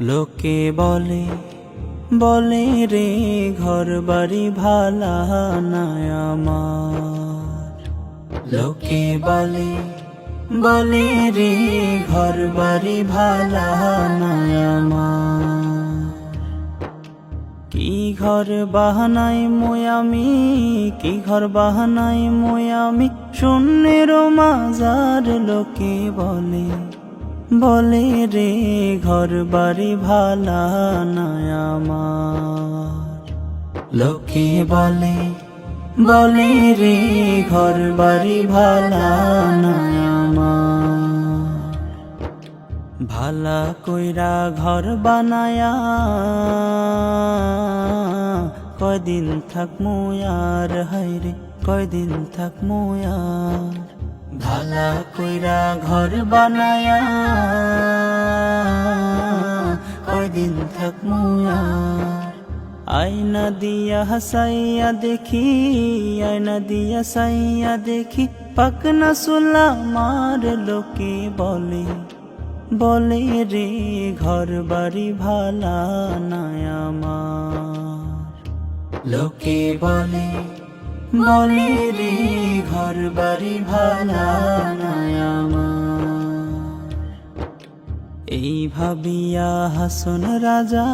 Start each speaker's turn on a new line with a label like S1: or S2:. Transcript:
S1: লোকে বলে বলে রে ঘর বাড়ি ভালা নাই আমার। লোকে বলে বলে রে ঘর বাড়ি ভালা কি ঘর বাহানাই মই আমি, কি ঘর বাহানাই মই আমি, শূন্যের মাজার লোকে বলে বলে রে ঘর বাড়ি ভালা আমার। লোকে বলে বলে রে ঘর বাড়ি ভালা আমার। ভালা কইরা ঘর বানায়া, কয়দিন থাকমু আর হাইরে কয়দিন থাকমু আর ভালা কইরা ঘর বানায়া, কয়দিন থাকমু আয়না দিয়া হাসাইয়া দেখি, আয়না দিয়া সাইয়া দেখি, পাকনা সুলা মার লোকে বলে বলে রে ঘর বাড়ি ভালা আমার। লোকে বলে বলে রে ঘর বাড়ি ভালা এই ভাবিয়া হাসন রাজা